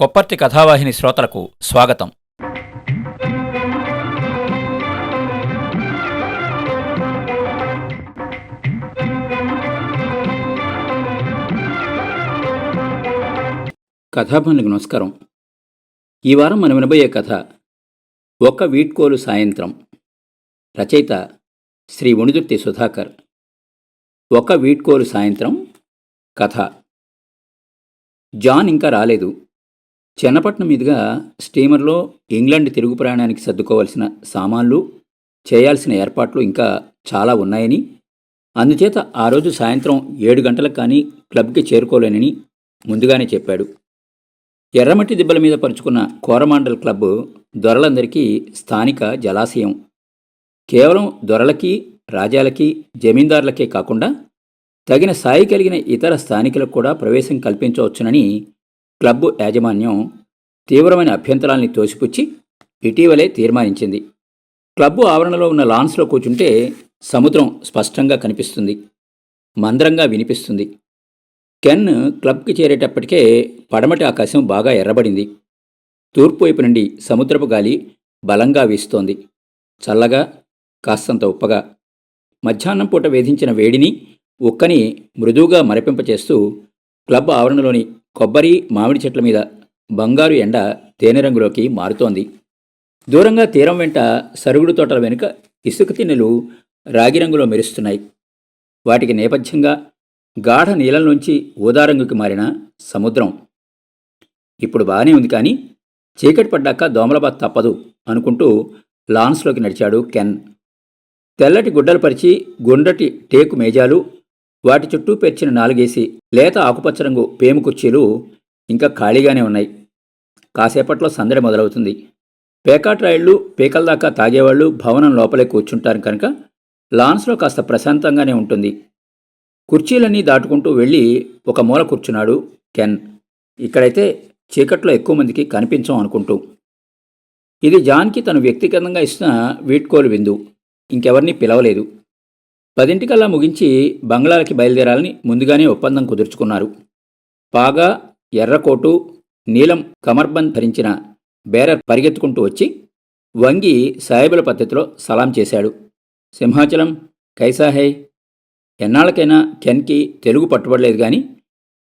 కొప్పర్తి కథావాహిని శ్రోతలకు స్వాగతం. కథాభనులకు నమస్కారం. ఈ వారం మనం వినబోయే కథ ఒక వీడ్కోలు సాయంత్రం. రచయిత శ్రీ ఉణిదుర్తి సుధాకర్. ఒక వీడ్కోలు సాయంత్రం కథ. జాన్ ఇంకా రాలేదు. చెన్నపట్నం మీదుగా స్టీమర్లో ఇంగ్లాండ్ తిరుగు ప్రయాణానికి సర్దుకోవాల్సిన సామాన్లు చేయాల్సిన ఏర్పాట్లు ఇంకా చాలా ఉన్నాయని అందుచేత ఆ రోజు సాయంత్రం ఏడు గంటలకు కానీ క్లబ్కి చేరుకోలేనని ముందుగానే చెప్పాడు. ఎర్రమట్టి దిబ్బల మీద పరుచుకున్న కోరమాండల్ క్లబ్ దొరలందరికీ స్థానిక జలాశయం. కేవలం దొరలకి రాజాలకి జమీందారులకే కాకుండా తగిన స్థాయి కలిగిన ఇతర స్థానికులకు కూడా ప్రవేశం కల్పించవచ్చునని క్లబ్ యాజమాన్యం తీవ్రమైన అభ్యంతరాల్ని తోసిపుచ్చి ఇటీవలే తీర్మానించింది. క్లబ్బు ఆవరణలో ఉన్న లాన్స్లో కూర్చుంటే సముద్రం స్పష్టంగా కనిపిస్తుంది. మందరంగా వినిపిస్తుంది. కెన్ క్లబ్కి చేరేటప్పటికే పడమటి ఆకాశం బాగా ఎర్రబడింది. తూర్పు వైపు నుండి సముద్రపు గాలి బలంగా వీస్తోంది. చల్లగా కాస్తంత ఉప్పగా. మధ్యాహ్నం పూట వేధించిన వేడిని ఉక్కని మృదువుగా మరపింపచేస్తూ క్లబ్ ఆవరణలోని కొబ్బరి మామిడి చెట్ల మీద బంగారు ఎండ తేనె రంగులోకి మారుతోంది. దూరంగా తీరం వెంట సరుగుడు తోటల వెనుక ఇసుక తిన్నెలు రాగి రంగులో మెరుస్తున్నాయి. వాటికి నేపథ్యంగా గాఢ నీలంలోంచి ఊదారంగుకి మారిన సముద్రం. ఇప్పుడు బాగానే ఉంది కానీ చీకటి పడ్డాక దోమలబాద్ తప్పదు అనుకుంటూ లాన్స్లోకి నడిచాడు కెన్. తెల్లటి గుడ్డలు పరిచి గుండ్రటి టేకు మేజాలు వాటి చుట్టూ పేర్చిన నాలుగేసి లేత ఆకుపచ్చ రంగు పేము కుర్చీలు ఇంకా ఖాళీగానే ఉన్నాయి. కాసేపట్లో సందడి మొదలవుతుంది. పేకాట్ రాయిళ్ళు పీకల దాకా తాగేవాళ్ళు భవనం లోపలే కూర్చుంటారు కనుక లాన్స్లో కాస్త ప్రశాంతంగానే ఉంటుంది. కుర్చీలన్నీ దాటుకుంటూ వెళ్ళి ఒక మూల కూర్చున్నాడు కెన్. ఇక్కడైతే చీకట్లో ఎక్కువ మందికి కనిపించం అనుకుంటూ. ఇది జాన్కి తను వ్యక్తిగతంగా ఇచ్చిన వీడ్కోలు విందు. ఇంకెవరిని పిలవలేదు. పదింటికల్లా ముగించి బంగ్లాలకి బయలుదేరాలని ముందుగానే ఒప్పందం కుదుర్చుకున్నారు. పాగా ఎర్రకోటు నీలం కమర్బంద్ ధరించిన బేరర్ పరిగెత్తుకుంటూ వచ్చి వంగి సాయిబుల పద్ధతిలో సలాం చేశాడు. సింహాచలం కైసాహై ఎన్నాళ్ళకైనా కెన్కి తెలుగు పట్టుబడలేదు కానీ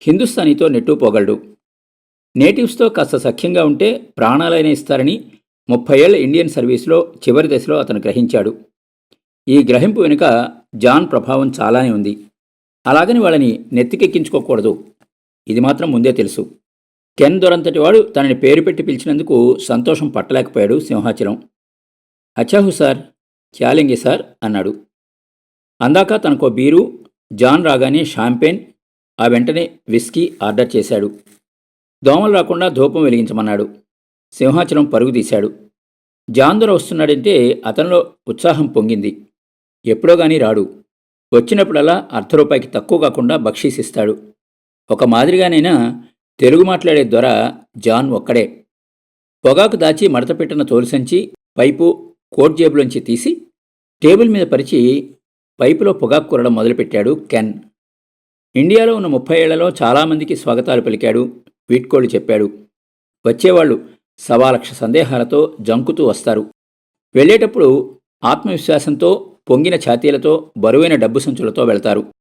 హిందుస్థానీతో నెట్టుపోగలడు నేటివ్స్తో కాస్త సఖ్యంగా ఉంటే ప్రాణాలైనా ఇస్తారని ముప్పై ఏళ్ళ ఇండియన్ సర్వీస్లో చివరి దశలో అతను గ్రహించాడు. ఈ గ్రహింపు వెనుక జాన్ ప్రభావం చాలానే ఉంది. అలాగని వాళ్ళని నెత్తికెక్కించుకోకూడదు. ఇది మాత్రం ముందే తెలుసు. కెన్ దొరంతటి వాడు తనని పేరు పెట్టి పిలిచినందుకు సంతోషం పట్టలేకపోయాడు సింహాచలం. అచాహు సార్ క్యాలింగే సార్ అన్నాడు. అందాక తనకో బీరు జాన్ రాగానే షాంపెయిన్ ఆ వెంటనే విస్కీ ఆర్డర్ చేశాడు. దోమలు రాకుండా ధూపం వెలిగించమన్నాడు. సింహాచలం పరుగు తీశాడు. జాన్ దొర వస్తున్నాడంటే అతనిలో ఉత్సాహం పొంగింది. ఎప్పుడో గాని రాడు. వచ్చినప్పుడల్లా అర్ధ రూపాయికి తక్కువ కాకుండా బక్షీసిస్తాడు. ఒక మాదిరిగానైనా తెలుగు మాట్లాడే దొర జాన్ ఒక్కడే. పొగాకు దాచి మడతపెట్టిన తోలుసంచి పైపు కోట్ జేబులోంచి తీసి టేబుల్ మీద పరిచి పైపులో పొగాకు కూరడం మొదలుపెట్టాడు కెన్. ఇండియాలో ఉన్న ముప్పై ఏళ్ళలో చాలామందికి స్వాగతాలు పలికాడు వీడ్కోలు చెప్పాడు. వచ్చేవాళ్ళు సవాలక్ష సందేహాలతో జంకుతూ వస్తారు. వెళ్ళేటప్పుడు ఆత్మవిశ్వాసంతో పొంగిన ఛాతీలతో బరువైన డబ్బు సంచులతో వెళతారు.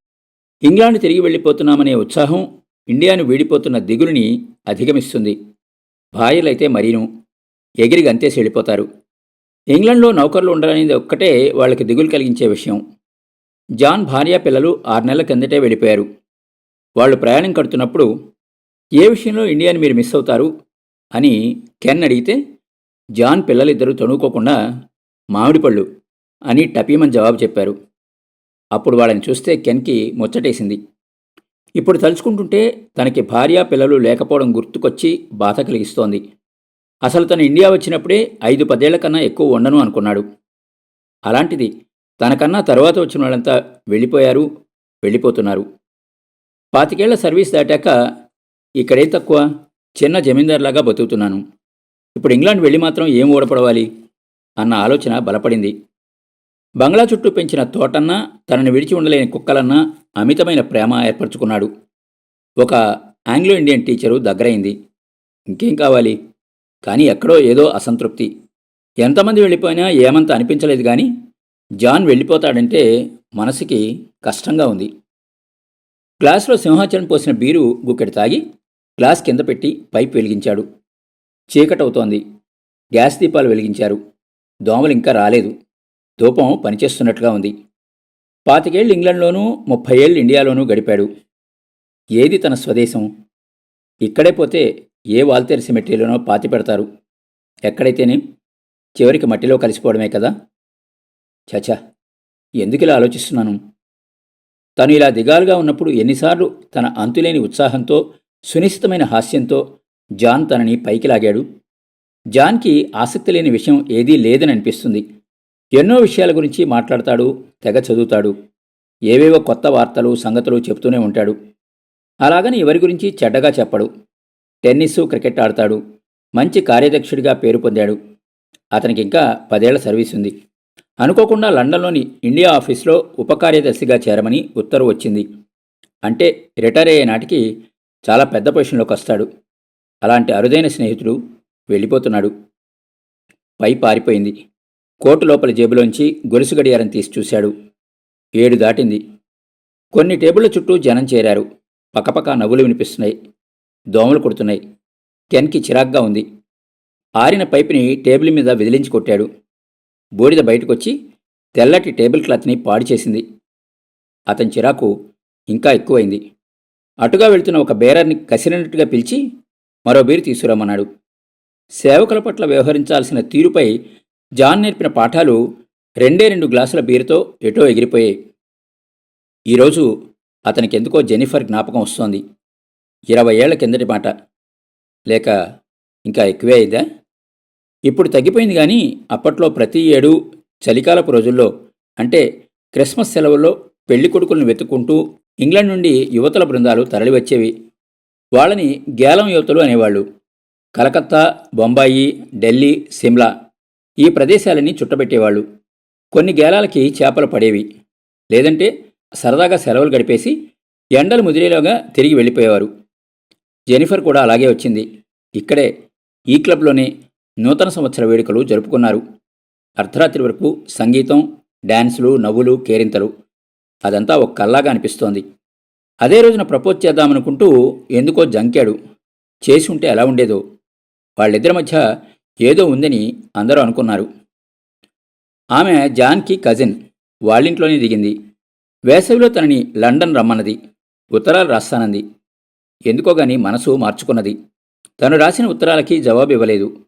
ఇంగ్లాండ్ తిరిగి వెళ్ళిపోతున్నామనే ఉత్సాహం ఇండియాను వీడిపోతున్న దిగులుని అధిగమిస్తుంది. భార్యలైతే మరీను ఎగిరి గంతేసి వెళ్ళిపోతారు ఇంగ్లండ్లో నౌకర్లు ఉండరనేది ఒక్కటే వాళ్ళకి దిగులు కలిగించే విషయం. జాన్ భార్య పిల్లలు ఆరు నెలల కిందటే వెళ్ళిపోయారు. వాళ్ళు ప్రయాణం కడుతున్నప్పుడు ఏ విషయంలో ఇండియాని మీరు మిస్ అవుతారు? అని కెన్ అడిగితే జాన్ పిల్లలిద్దరూ తణుకోకుండా మామిడి పళ్ళు అని టపీమన్ జవాబు చెప్పారు. అప్పుడు వాళ్ళని చూస్తే కెన్కి ముచ్చటేసింది. ఇప్పుడు తలుచుకుంటుంటే తనకి భార్య పిల్లలు లేకపోవడం గుర్తుకొచ్చి బాధ కలిగిస్తోంది. అసలు తను ఇండియా వచ్చినప్పుడే ఐదు పదేళ్ళ కన్నా ఎక్కువ ఉండను అనుకున్నాడు. అలాంటిది తనకన్నా తర్వాత వచ్చిన వాళ్ళంతా వెళ్ళిపోయారు వెళ్ళిపోతున్నారు. పాతికేళ్ళ సర్వీస్ దాటాక ఇక్కడేం తక్కువ? చిన్న జమీందారులాగా బతుకుతున్నాను. ఇప్పుడు ఇంగ్లాండ్ వెళ్ళి మాత్రం ఏం ఓడపడవాలి? అన్న ఆలోచన బలపడింది. బంగ్లా చుట్టూ పెంచిన తోటన్నా తనని విడిచి ఉండలేని కుక్కలన్నా అమితమైన ప్రేమ ఏర్పరచుకున్నాడు. ఒక ఆంగ్లో ఇండియన్ టీచరు దగ్గరైంది. ఇంకేం కావాలి? కానీ ఎక్కడో ఏదో అసంతృప్తి. ఎంతమంది వెళ్ళిపోయినా ఏమంత అనిపించలేదు కానీ జాన్ వెళ్ళిపోతాడంటే మనసుకి కష్టంగా ఉంది. గ్లాసులో సింహాచలం పోసిన బీరు గుక్కెడు తాగి గ్లాస్ కింద పెట్టి పైప్ వెలిగించాడు. చీకటవుతోంది. గ్యాస్ దీపాలు వెలిగించారు. దోమలు ఇంకా రాలేదు. ధూపం పనిచేస్తున్నట్లుగా ఉంది. పాతికేళ్ళు ఇంగ్లండ్లోనూ ముప్పై ఏళ్ళు ఇండియాలోనూ గడిపాడు. ఏది తన స్వదేశం? ఇక్కడే పోతే ఏ వాల్తేరు సిమెట్రీలోనో పాతి పెడతారు. ఎక్కడైతేనే? చివరికి మట్టిలో కలిసిపోవడమే కదా? చచా ఎందుకిలా ఆలోచిస్తున్నాను? తను ఇలా దిగాలుగా ఉన్నప్పుడు ఎన్నిసార్లు తన అంతులేని ఉత్సాహంతో సునిశ్చితమైన హాస్యంతో జాన్ తనని పైకి లాగాడు. జాన్కి ఆసక్తి లేని విషయం ఏదీ లేదని అనిపిస్తుంది. ఎన్నో విషయాల గురించి మాట్లాడతాడు తెగ చదువుతాడు. ఏవేవో కొత్త వార్తలు సంగతులు చెప్తూనే ఉంటాడు. అలాగని ఎవరి గురించి చెడ్డగా చెప్పడు. టెన్నిస్ క్రికెట్ ఆడతాడు. మంచి కార్యదక్షుడిగా పేరు పొందాడు. అతనికి ఇంకా పదేళ్ళ సర్వీస్ ఉంది అనుకోకుండా లండన్లోని ఇండియా ఆఫీస్లో ఉపకార్యదర్శిగా చేరమని ఉత్తర్వు వచ్చింది. అంటే రిటైర్ అయ్యే నాటికి చాలా పెద్ద పొజిషన్లోకి వస్తాడు. అలాంటి అరుదైన స్నేహితుడు వెళ్ళిపోతున్నాడు. పై పారిపోయింది. కోటు లోపల జేబులోంచి గొలుసు గడియారం తీసి చూశాడు. ఏడు దాటింది. కొన్ని టేబుళ్ళ చుట్టూ జనం చేరారు. పకపక నవ్వులు వినిపిస్తున్నాయి. దోమలు కొడుతున్నాయి. కెన్కి చిరాగ్గా ఉంది. ఆరిన పైపుని టేబుల్ మీద విదిలించి కొట్టాడు. బూడిద బయటకొచ్చి తెల్లటి టేబుల్ క్లాత్ని పాడు చేసింది. అతని చిరాకు ఇంకా ఎక్కువైంది. అటుగా వెళ్తున్న ఒక బేరర్ని కసిరినట్టుగా పిలిచి మరో బీరు తీసుకురమ్మన్నాడు. సేవకుల పట్ల వ్యవహరించాల్సిన తీరుపై జాన్ నేర్పిన పాఠాలు రెండే రెండు గ్లాసుల బీరుతో ఎటో ఎగిరిపోయాయి. ఈరోజు అతనికి ఎందుకో జెనిఫర్ జ్ఞాపకం వస్తోంది. ఇరవై ఏళ్ళ కిందటి మాట. లేక ఇంకా ఎక్కువే అయిందా? ఇప్పుడు తగ్గిపోయింది కానీ అప్పట్లో ప్రతి ఏడు చలికాలపు రోజుల్లో అంటే క్రిస్మస్ సెలవుల్లో పెళ్ళి కొడుకులను వెతుక్కుంటూ ఇంగ్లాండ్ నుండి యువతల బృందాలు తరలివచ్చేవి. వాళ్ళని గేలం యువతలు అనేవాళ్ళు. కలకత్తా బొంబాయి ఢిల్లీ సిమ్లా ఈ ప్రదేశాలని చుట్టబెట్టేవాళ్ళు. కొన్ని గేలాలకి చేపలు పడేవి. లేదంటే సరదాగా సెలవులు గడిపేసి ఎండలు ముదిరేలోగా తిరిగి వెళ్ళిపోయేవారు. జెనిఫర్ కూడా అలాగే వచ్చింది. ఇక్కడే ఈ క్లబ్లోనే నూతన సంవత్సర వేడుకలు జరుపుకున్నారు. అర్ధరాత్రి వరకు సంగీతం డ్యాన్సులు నవ్వులు కేరింతలు. అదంతా ఒక కల్లాగా అనిపిస్తోంది. అదే రోజున ప్రపోజ్ చేద్దామనుకుంటూ ఎందుకో జంకాడు. చేసి ఉంటే ఎలా ఉండేదో. వాళ్ళిద్దరి మధ్య ఏదో ఉందని అందరూ అనుకున్నారు. ఆమె జాన్కి కజిన్ వాళ్ళింట్లోనే దిగింది. వేసవిలో తనని లండన్ రమ్మన్నది ఉత్తరాలు రాస్తానంది. ఎందుకోగాని మనసు మార్చుకున్నది. తను రాసిన ఉత్తరాలకి జవాబు ఇవ్వలేదు.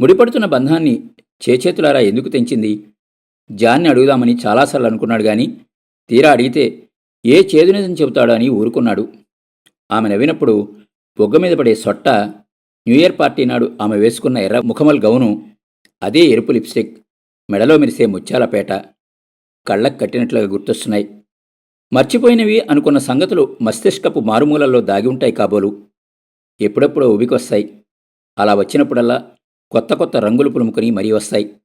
ముడిపడుతున్న బంధాన్ని చేచేతులారా ఎందుకు తెంచింది? జాన్ని అడుగుదామని చాలాసార్లు అనుకున్నాడు గాని తీరా అడిగితే ఏ చేదు నిజం చెబుతాడో అని ఊరుకున్నాడు. ఆమె నవ్వినప్పుడు బొగ్గ మీద పడే సొట్ట న్యూ ఇయర్ పార్టీ నాడు ఆమె వేసుకున్న ఎర్ర ముఖమల్ గౌను అదే ఎరుపు లిప్స్టిక్ మెడలో మెరిసే ముత్యాలపేట కళ్ళకు కట్టినట్లుగా గుర్తొస్తున్నాయి. మర్చిపోయినవి అనుకున్న సంగతులు మస్తిష్కపు మారుమూలల్లో దాగి ఉంటాయి కాబోలు. ఎప్పుడెప్పుడో ఉబికొస్తాయి. అలా వచ్చినప్పుడల్లా కొత్త కొత్త రంగులు పులుముకొని మరీ వస్తాయి.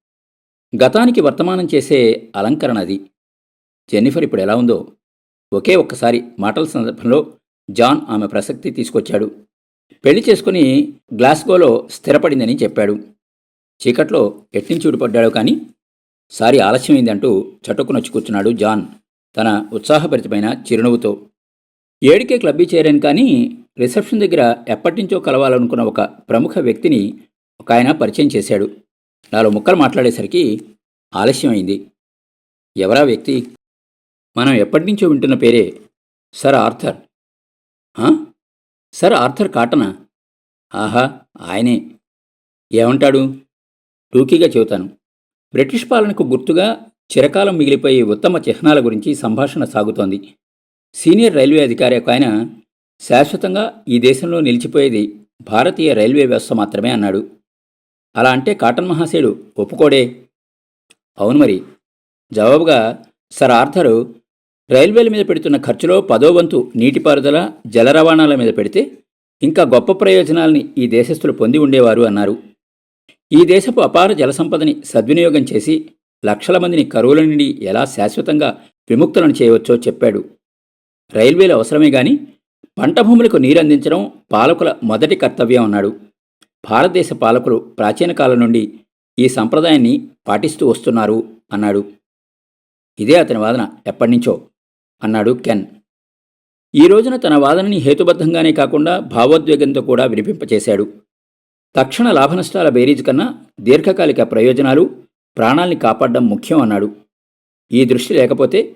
గతానికి వర్తమానం చేసే అలంకరణ అది. జెన్నిఫర్ ఇప్పుడు ఎలా ఉందో ఒకే ఒక్కసారి మాటల సందర్భంలో జాన్ ఆమె ప్రసక్తి తీసుకొచ్చాడు. పెళ్ళి చేసుకుని గ్లాస్గోలో స్థిరపడిందని చెప్పాడు. చీకట్లో ఎట్నుంచి ఊడిపడ్డాడో కానీ సారి ఆలస్యమైంది అంటూ చటుక్కునొచ్చి కూర్చున్నాడు జాన్ తన ఉత్సాహభరితమైన చిరునవ్వుతో. ఏడికే క్లబ్బీ చేరాను కానీ రిసెప్షన్ దగ్గర ఎప్పటినుంచో కలవాలనుకున్న ఒక ప్రముఖ వ్యక్తిని ఒక ఆయన పరిచయం చేశాడు. నాలుగు ముక్కలు మాట్లాడేసరికి ఆలస్యమైంది ఎవరా వ్యక్తి? మనం ఎప్పటినుంచో వింటున్న పేరే సర్ ఆర్థర్. సర్ ఆర్థర్ కాటనా? ఆహా ఆయనే. ఏమంటాడు? టూకీగా చెబుతాను. బ్రిటిష్ పాలనకు గుర్తుగా చిరకాలం మిగిలిపోయే ఉత్తమ చిహ్నాల గురించి సంభాషణ సాగుతోంది. సీనియర్ రైల్వే అధికారి ఒక ఆయన శాశ్వతంగా ఈ దేశంలో నిలిచిపోయేది భారతీయ రైల్వే వ్యవస్థ మాత్రమే అన్నాడు. అలా అంటే కాటన్ మహాశయుడు ఒప్పుకోడే. అవును మరి. జవాబుగా సర్ ఆర్థరు రైల్వేల మీద పెడుతున్న ఖర్చులో పదో వంతు నీటిపారుదల జల రవాణాల మీద పెడితే ఇంకా గొప్ప ప్రయోజనాల్ని ఈ దేశస్థులు పొంది ఉండేవారు అన్నారు. ఈ దేశపు అపార జలసంపదని సద్వినియోగం చేసి లక్షల మందిని కరువుల నుండి ఎలా శాశ్వతంగా విముక్తులను చేయవచ్చో చెప్పాడు. రైల్వేలు అవసరమే గాని పంట భూములకు నీరు అందించడం పాలకుల మొదటి కర్తవ్యం అన్నాడు. భారతదేశ పాలకులు ప్రాచీన కాలం నుండి ఈ సంప్రదాయాన్ని పాటిస్తూ వస్తున్నారు అన్నాడు. ఇదే అతని వాదన ఎప్పటినుంచో అన్నాడు కెన్. ఈ రోజున తన వాదనని హేతుబద్ధంగానే కాకుండా భావోద్వేగంతో కూడా వినిపింపచేశాడు. తక్షణ లాభనష్టాల బేరీజ్ కన్నా దీర్ఘకాలిక ప్రయోజనాలు ప్రాణాల్ని కాపాడడం ముఖ్యం అన్నాడు. ఈ దృష్టి లేకపోతే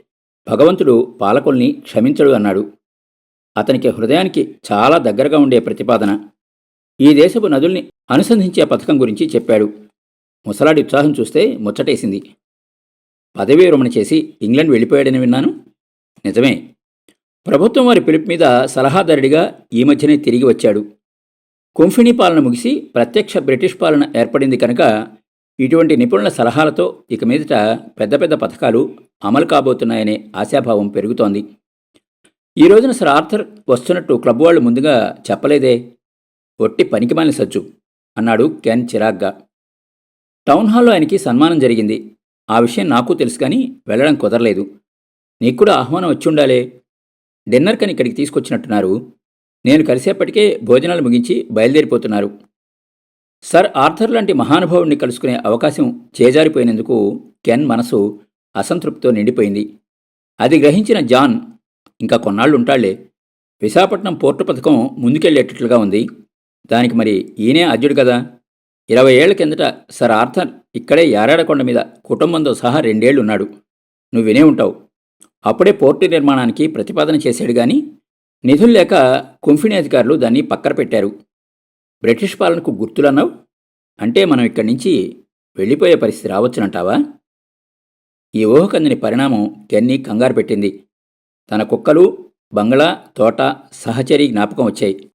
భగవంతుడు పాలకుల్ని క్షమించడు అన్నాడు. అతనికి హృదయానికి చాలా దగ్గరగా ఉండే ప్రతిపాదన. ఈ దేశపు నదుల్ని అనుసంధించే పథకం గురించి చెప్పాడు. ముసలాడి ఉత్సాహం చూస్తే ముచ్చటేసింది. పదవీ విరమణ చేసి ఇంగ్లాండ్ వెళ్ళిపోయాడని విన్నాను. నిజమే. ప్రభుత్వం వారి పిలుపు మీద సలహాదారుడిగా ఈ మధ్యనే తిరిగి వచ్చాడు. కుంఫిణీ పాలన ముగిసి ప్రత్యక్ష బ్రిటిష్ పాలన ఏర్పడింది కనుక ఇటువంటి నిపుణుల సలహాలతో ఇక మీదట పెద్ద పెద్ద పథకాలు అమలు కాబోతున్నాయనే ఆశాభావం పెరుగుతోంది. ఈ రోజున సర్ ఆర్థర్ వస్తున్నట్టు క్లబ్ వాళ్ళు ముందుగా చెప్పలేదే. ఒట్టి పనికిమాలిన సజ్జు అన్నాడు కెన్ చిరాగ్గా. టౌన్ హాల్లో ఆయనకి సన్మానం జరిగింది. ఆ విషయం నాకు తెలుసు కానీ వెళ్ళడం కుదరలేదు. నీకు కూడా ఆహ్వానం వచ్చి ఉండాలే. డిన్నర్కని ఇక్కడికి తీసుకొచ్చినట్టున్నారు. నేను కలిసేపటికే భోజనాలు ముగించి బయలుదేరిపోతున్నారు. సర్ ఆర్థర్ లాంటి మహానుభావుణ్ణి కలుసుకునే అవకాశం చేజారిపోయినందుకు కెన్ మనసు అసంతృప్తితో నిండిపోయింది. అది గ్రహించిన జాన్ ఇంకా కొన్నాళ్ళు ఉంటాళ్ళే విశాఖపట్నం పోర్టు పథకం ముందుకెళ్ళేటట్లుగా ఉంది. దానికి మరి ఈయనే అర్జుడు కదా? ఇరవై ఏళ్ళ కిందట సర్ ఆర్థర్ ఇక్కడే యారాడకొండ మీద కుటుంబంతో సహా రెండేళ్ళున్నాడు. నువ్వు వినే ఉంటావు. అప్పుడే పోర్టు నిర్మాణానికి ప్రతిపాదన చేశాడు గాని నిధులు లేక కుంఫిణి అధికారులు దాన్ని పక్కన పెట్టారు. బ్రిటిష్ పాలనకు గుర్తులన్నావు? అంటే మనం ఇక్కడి నుంచి వెళ్ళిపోయే పరిస్థితి రావచ్చునంటావా? ఈ ఊహకందని పరిణామం కెన్ని కంగారు పెట్టింది. తన కుక్కలు బంగ్లా తోట సహచరి జ్ఞాపకం వచ్చాయి.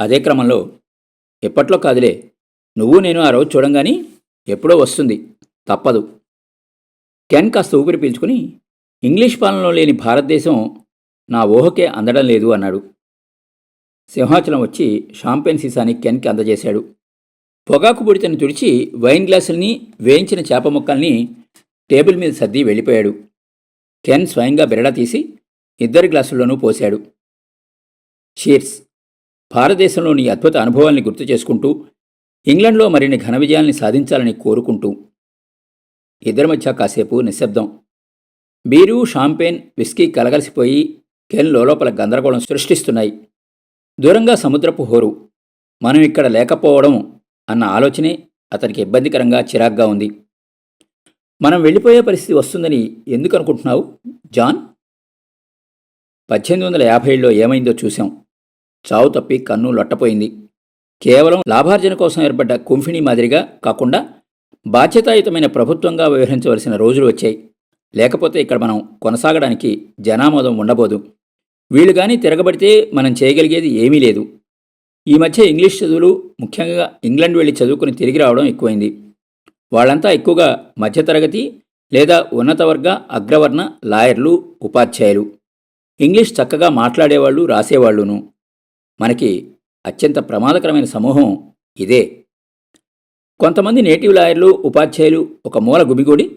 అదే క్రమంలో ఎప్పట్లో కాదులే నువ్వు నేను ఆ రోజు చూడంగాని ఎప్పుడో వస్తుంది. తప్పదు. కెన్ కాస్త ఊపిరి పీల్చుకుని ఇంగ్లీష్ పాలనలో లేని భారతదేశం నా ఊహకే అందడం లేదు అన్నాడు. సింహాచలం వచ్చి షాంపెన్ సీసాని కెన్కి అందజేశాడు. పొగాకు పొడితను తుడిచి వైన్ గ్లాసుల్ని వేయించిన చేప ముక్కల్ని టేబుల్ మీద సర్ది వెళ్ళిపోయాడు. కెన్ స్వయంగా బిరడా తీసి ఇద్దరి గ్లాసుల్లోనూ పోశాడు. షీర్స్. భారతదేశంలోని అద్భుత అనుభవాల్ని గుర్తు చేసుకుంటూ ఇంగ్లండ్లో మరిన్ని ఘన విజయాల్ని సాధించాలని కోరుకుంటూ. ఇద్దరి మధ్య కాసేపు నిశ్శబ్దం. బీరు షాంపేన్ విస్కీ కలగలిసిపోయి కెన్ లోపల గందరగోళం సృష్టిస్తున్నాయి. దూరంగా సముద్రపు హోరు. మనం ఇక్కడ లేకపోవడం అన్న ఆలోచనే అతనికి ఇబ్బందికరంగా చిరాగ్గా ఉంది. మనం వెళ్ళిపోయే పరిస్థితి వస్తుందని ఎందుకు అనుకుంటున్నావు జాన్? పద్దెనిమిది వందల యాభైలో ఏమైందో చూశాం. చావు తప్పి కన్ను లొట్టపోయింది. కేవలం లాభార్జన కోసం ఏర్పడ్డ కుంఫిణి మాదిరిగా కాకుండా బాధ్యతాయుతమైన ప్రభుత్వంగా వ్యవహరించవలసిన రోజులు వచ్చాయి. లేకపోతే ఇక్కడ మనం కొనసాగడానికి జనామోదం ఉండబోదు. వీళ్ళు కానీ తిరగబడితే మనం చేయగలిగేది ఏమీ లేదు. ఈ మధ్య ఇంగ్లీష్ చదువులు ముఖ్యంగా ఇంగ్లాండ్ వెళ్ళి చదువుకుని తిరిగి రావడం ఎక్కువైంది. వాళ్ళంతా ఎక్కువగా మధ్యతరగతి లేదా ఉన్నత వర్గ అగ్రవర్ణ లాయర్లు ఉపాధ్యాయులు. ఇంగ్లీష్ చక్కగా మాట్లాడేవాళ్ళు రాసేవాళ్ళును. మనకి అత్యంత ప్రమాదకరమైన సమూహం ఇదే. కొంతమంది నేటివ్ లాయర్లు ఉపాధ్యాయులు ఒక మూల గుమిగూడి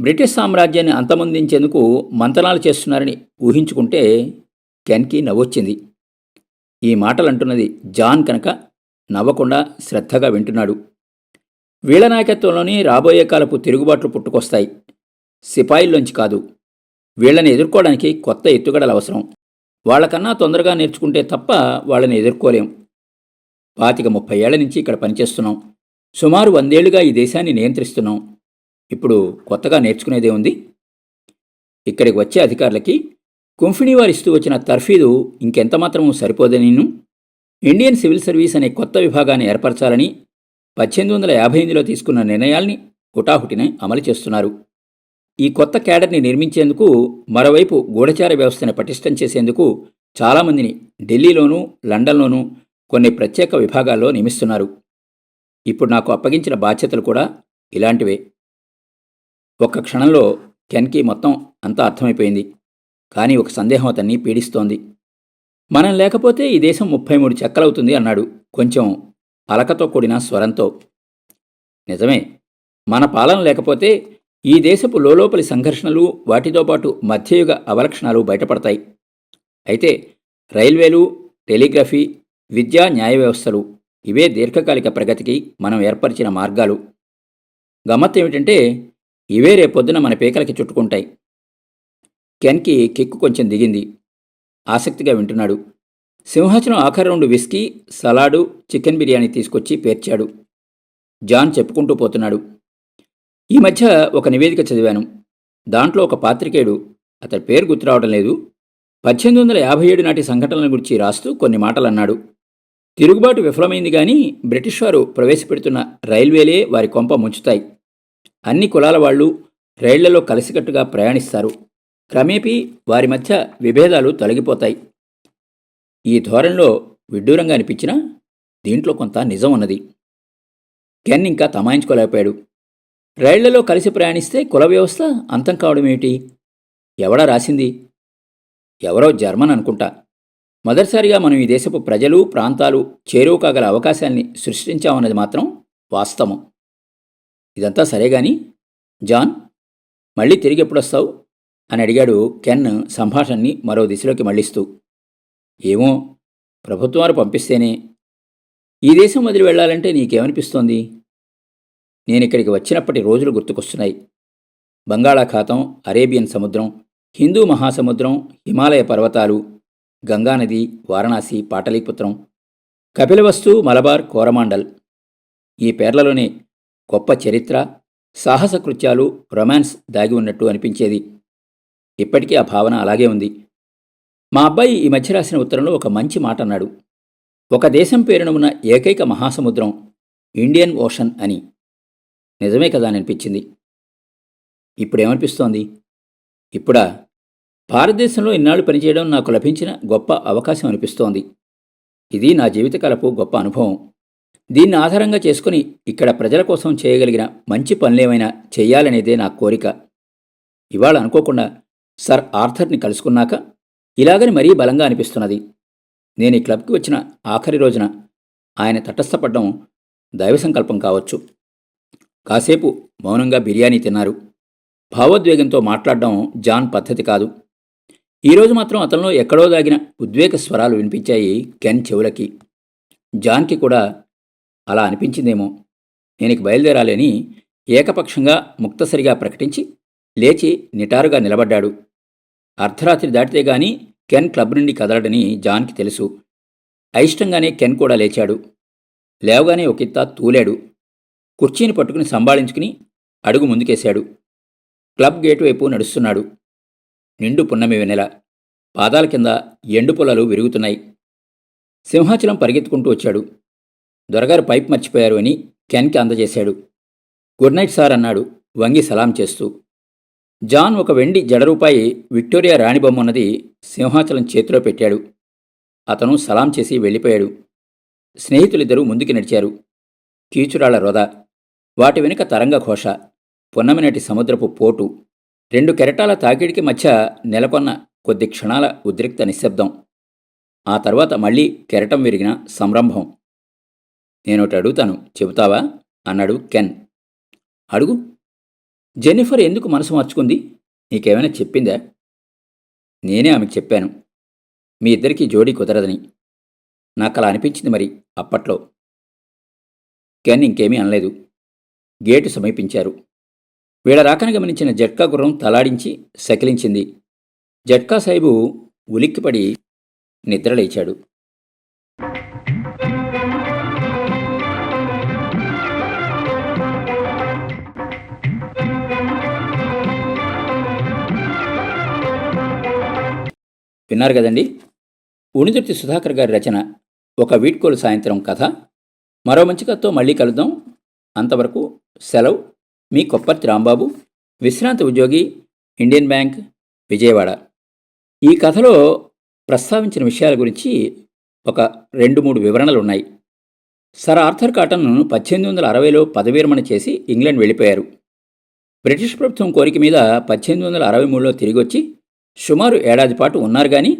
బ్రిటిష్ సామ్రాజ్యాన్ని అంతమొందించేందుకు మంతనాలు చేస్తున్నారని ఊహించుకుంటే కెన్కి నవ్వొచ్చింది. ఈ మాటలు అంటున్నది జాన్ కనుక నవ్వకుండా శ్రద్ధగా వింటున్నాడు. వీళ్ళ నాయకత్వంలోని రాబోయే కాలపు తిరుగుబాట్లు పుట్టుకొస్తాయి. సిపాయిల్లోంచి కాదు. వీళ్ళని ఎదుర్కోవడానికి కొత్త ఎత్తుగడలు అవసరం. వాళ్ళకన్నా తొందరగా నేర్చుకుంటే తప్ప వాళ్ళని ఎదుర్కోలేం. పాతిక ముప్పై ఏళ్ళ నుంచి ఇక్కడ పనిచేస్తున్నాం. సుమారు వందేళ్ళుగా ఈ దేశాన్ని నియంత్రిస్తున్నాం. ఇప్పుడు కొత్తగా నేర్చుకునేదే ఉంది ఇక్కడికి వచ్చే అధికారులకి కుంఫిణీ వారు ఇస్తూ వచ్చిన తర్ఫీదు ఇంకెంత మాత్రమూ సరిపోదనిను ఇండియన్ సివిల్ సర్వీస్ అనే కొత్త విభాగాన్ని ఏర్పరచాలని పద్దెనిమిది వందల యాభై ఎనిమిదిలో తీసుకున్న నిర్ణయాల్ని హుటాహుటినే అమలు చేస్తున్నారు. ఈ కొత్త క్యాడర్ని నిర్మించేందుకు మరోవైపు గూఢచార వ్యవస్థను పటిష్టం చేసేందుకు చాలామందిని ఢిల్లీలోనూ లండన్లోనూ కొన్ని ప్రత్యేక విభాగాల్లో నియమిస్తున్నారు. ఇప్పుడు నాకు అప్పగించిన బాధ్యతలు కూడా ఇలాంటివే. ఒక్క క్షణంలో కెన్కి మొత్తం అంతా అర్థమైపోయింది. కానీ ఒక సందేహం అతన్ని పీడిస్తోంది. మనం లేకపోతే ఈ దేశం ముప్పై మూడు చెక్కలవుతుంది అన్నాడు కొంచెం అలకతో కూడిన స్వరంతో. నిజమే మన పాలన లేకపోతే ఈ దేశపు లోలోపలి సంఘర్షణలు వాటితో పాటు మధ్యయుగ అవలక్షణాలు బయటపడతాయి. అయితే రైల్వేలు టెలిగ్రఫీ విద్యా న్యాయ వ్యవస్థలు ఇవే దీర్ఘకాలిక ప్రగతికి మనం ఏర్పరిచిన మార్గాలు. గమ్మత్ ఏమిటంటే ఇవే రేపొద్దున మన పీకలకి చుట్టుకుంటాయి. కెన్కి కిక్కు కొంచెం దిగింది. ఆసక్తిగా వింటున్నాడు. సింహాచలం ఆఖరి రెండు విస్కీ సలాడు చికెన్ బిర్యానీ తీసుకొచ్చి పేర్చాడు. జాన్ చెప్పుకుంటూ పోతున్నాడు. ఈ మధ్య ఒక నివేదిక చదివాను. దాంట్లో ఒక పాత్రికేయుడు అతని పేరు గుర్తురావడం లేదు. పద్దెనిమిది వందల యాభై ఏడు నాటి సంఘటనల గురించి రాస్తూ కొన్ని మాటలు అన్నాడు తిరుగుబాటు విఫలమైంది కానీ బ్రిటిష్ వారు ప్రవేశపెడుతున్న రైల్వేలే వారి కొంప ముంచుతాయి. అన్ని కులాల వాళ్ళు రైళ్ళలో కలిసికట్టుగా ప్రయాణిస్తారు. క్రమేపీ వారి మధ్య విభేదాలు తొలగిపోతాయి. ఈ ధోరణిలో విడ్డూరంగా అనిపించినా దీంట్లో కొంత నిజం ఉన్నది. కెన్ ఇంకా తమాయించుకోలేకపోయాడు. రైళ్ళలో కలిసి ప్రయాణిస్తే కుల వ్యవస్థ అంతం కావడం ఏమిటి? ఎవడా రాసింది? ఎవరో జర్మన్ అనుకుంటా. మొదటిసారిగా మనం ఈ దేశపు ప్రజలు ప్రాంతాలు చేరువ కాగల అవకాశాన్ని సృష్టించామన్నది మాత్రం వాస్తవం. ఇదంతా సరే గాని జాన్ మళ్ళీ తిరిగి ఎప్పుడొస్తావు? అని అడిగాడు కెన్ సంభాషణని మరో దిశలోకి మళ్ళిస్తూ. ఏమో ప్రభుత్వం వారు పంపిస్తేనే. ఈ దేశం వదిలి వెళ్ళాలంటే నీకేమనిపిస్తోంది? నేను ఇక్కడికి వచ్చినప్పటి రోజులు గుర్తుకొస్తున్నాయి. బంగాళాఖాతం అరేబియన్ సముద్రం హిందూ మహాసముద్రం హిమాలయ పర్వతాలు గంగానది వారణాసి పాటలీపుత్రం కపిలవస్తు మలబార్ కోరమాండల్. ఈ పేర్లలోనే గొప్ప చరిత్ర సాహస కృత్యాలు రొమాన్స్ దాగి ఉన్నట్టు అనిపించేది. ఇప్పటికీ ఆ భావన అలాగే ఉంది. మా అబ్బాయి ఈ మధ్య రాసిన ఉత్తరంలో ఒక మంచి మాట అన్నాడు. ఒక దేశం పేరున ఉన్న ఏకైక మహాసముద్రం ఇండియన్ ఓషన్ అని. నిజమే కదా అని అనిపించింది. ఇప్పుడేమనిపిస్తోంది? ఇప్పుడా? భారతదేశంలో ఇన్నాళ్ళు పనిచేయడం నాకు లభించిన గొప్ప అవకాశం అనిపిస్తోంది. ఇది నా జీవితకాలపు గొప్ప అనుభవం. దీన్ని ఆధారంగా చేసుకుని ఇక్కడ ప్రజల కోసం చేయగలిగిన మంచి పనులేమైనా చేయాలనేదే నా కోరిక. ఇవాళ అనుకోకుండా సర్ ఆర్థర్ని కలుసుకున్నాక ఇలాగని మరీ బలంగా అనిపిస్తున్నది. నేను ఈ క్లబ్కి వచ్చిన ఆఖరి రోజున ఆయన తటస్థపడ్డం దైవ సంకల్పం కావచ్చు. కాసేపు మౌనంగా బిర్యానీ తిన్నారు. భావోద్వేగంతో మాట్లాడడం జాన్ పద్ధతి కాదు. ఈరోజు మాత్రం అతనిలో ఎక్కడో దాగిన ఉద్వేగ స్వరాలు వినిపించాయి కెన్ చెవులకి. జాన్కి కూడా అలా అనిపించిందేమో. నేనికి బయలుదేరాలని ఏకపక్షంగా ముక్తసరిగా ప్రకటించి లేచి నిటారుగా నిలబడ్డాడు. అర్ధరాత్రి దాటితే గాని కెన్ క్లబ్ నుండి కదలడని జాన్కి తెలుసు. అయిష్టంగానే కెన్ కూడా లేచాడు. లేవగానే ఒకిత్త తూలాడు. కుర్చీని పట్టుకుని సంభాళించుకుని అడుగు ముందుకేశాడు. క్లబ్ గేటు వైపు నడుస్తున్నాడు. నిండు పున్నమి వెన్నెల. పాదాల కింద ఎండు పొలాలు విరుగుతున్నాయి. సింహాచలం పరిగెత్తుకుంటూ వచ్చాడు. దొరగారు పైప్ మర్చిపోయారు అని కెన్కి అందజేశాడు. గుడ్ నైట్ సార్ అన్నాడు వంగి సలాం చేస్తూ. జాన్ ఒక వెండి జడ రూపాయి విక్టోరియా రాణి బొమ్మ ఉన్నది సింహాచలం చేతిలో పెట్టాడు. అతను సలాం చేసి వెళ్ళిపోయాడు. స్నేహితులిద్దరూ ముందుకి నడిచారు. కీచురాళ్ళ రొద వాటి వెనుక తరంగ ఘోష పున్నమినటి సముద్రపు పోటు రెండు కెరటాల తాకిడికి మధ్య నెలకొన్న కొద్ది క్షణాల ఉద్రిక్త నిశ్శబ్దం. ఆ తర్వాత మళ్ళీ కెరటం విరిగిన సంరంభం. నేనొకటి అడుగుతాను. చెబుతావా? అన్నాడు కెన్. అడుగు. జెన్నిఫర్ ఎందుకు మనసు మార్చుకుంది? నీకేమైనా చెప్పిందా? నేనే ఆమెకు చెప్పాను. మీ ఇద్దరికీ జోడీ కుదరదని. నాకు అలా అనిపించింది మరి అప్పట్లో. కెన్ ఇంకేమీ అనలేదు. గేటు సమీపించారు. వీళ్ళ రాకను గమనించిన జట్కా గుర్రం తలాడించి సకిలించింది జట్కా సాహిబు ఉలిక్కిపడి నిద్రలేచాడు. విన్నారు కదండి? ఉణిదుర్తి సుధాకర్ గారి రచన ఒక వీడ్కోలు సాయంత్రం కథ. మరో మంచి కథతో మళ్ళీ కలుద్దాం. అంతవరకు సెలవు. మీ కొప్పర్తి రాంబాబు విశ్రాంతి ఉద్యోగి ఇండియన్ బ్యాంక్ విజయవాడ. ఈ కథలో ప్రస్తావించిన విషయాల గురించి ఒక రెండు మూడు వివరణలు ఉన్నాయి సర్ ఆర్థర్ కాటన్ పద్దెనిమిది వందల అరవైలో పదవీ చేసి ఇంగ్లాండ్ వెళ్ళిపోయారు. బ్రిటిష్ ప్రభుత్వం కోరిక మీద పద్దెనిమిది వందల అరవై మూడులో తిరిగి వచ్చి సుమారు ఏడాది పాటు ఉన్నారు కానీ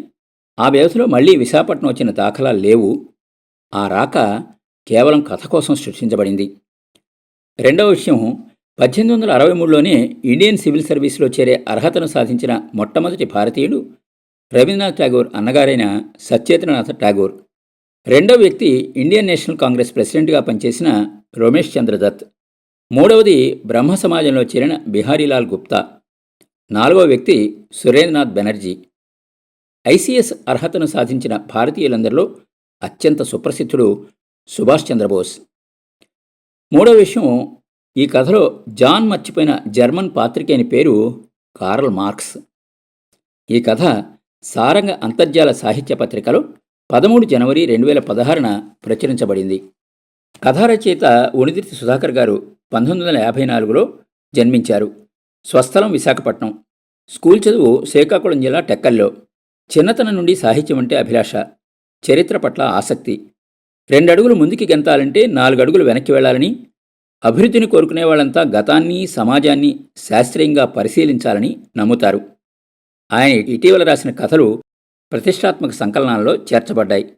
ఆ వ్యవధిలో మళ్ళీ విశాఖపట్నం వచ్చిన దాఖలాలు లేవు. ఆ రాక కేవలం కథ కోసం సృష్టించబడింది. రెండవ విషయం పద్దెనిమిది వందల అరవై మూడులోనే ఇండియన్ సివిల్ సర్వీస్లో చేరే అర్హతను సాధించిన మొట్టమొదటి భారతీయుడు రవీంద్రనాథ్ ఠాగూర్ అన్నగారైన సత్యేంద్రనాథ్ ఠాగూర్. రెండవ వ్యక్తి ఇండియన్ నేషనల్ కాంగ్రెస్ ప్రెసిడెంట్గా పనిచేసిన రమేష్ చంద్ర దత్ మూడవది బ్రహ్మ సమాజంలో చేరిన బిహారీలాల్ గుప్తా. నాలుగో వ్యక్తి సురేంద్రనాథ్ బెనర్జీ. ఐసీఎస్ అర్హతను సాధించిన భారతీయులందరిలో అత్యంత సుప్రసిద్ధుడు సుభాష్ చంద్రబోస్. మూడో విషయం ఈ కథలో జాన్ మర్చిపోయిన జర్మన్ పాత్రికేయుని పేరు కార్ల్ మార్క్స్. ఈ కథ సారంగ అంతర్జాల సాహిత్య పత్రికలో పదమూడు జనవరి రెండు వేల పదహారున ప్రచురించబడింది. కథారచయిత ఉనిదిర్తి సుధాకర్ గారు పంతొమ్మిది వందల యాభై నాలుగులో జన్మించారు. స్వస్థలం విశాఖపట్నం. స్కూల్ చదువు శ్రీకాకుళం జిల్లా టెక్కల్లో. చిన్నతనం నుండి సాహిత్యం అంటే అభిలాష. చరిత్ర పట్ల ఆసక్తి. రెండు అడుగులు ముందుకి గెంతాలంటే నాలుగడుగులు వెనక్కి వెళ్ళాలని. అభివృద్ధిని కోరుకునే వాళ్ళంతా గతాన్ని సమాజాన్ని శాస్త్రీయంగా పరిశీలించాలని నమ్ముతారు. ఆయన ఇటీవల రాసిన కథలు ప్రతిష్టాత్మక సంకలనాల్లో చేర్చబడ్డాయి.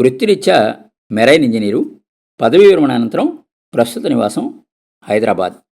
వృత్తిరీత్యా మెరైన్ ఇంజనీరు పదవీ విరమణ అనంతరం ప్రస్తుత నివాసం హైదరాబాద్.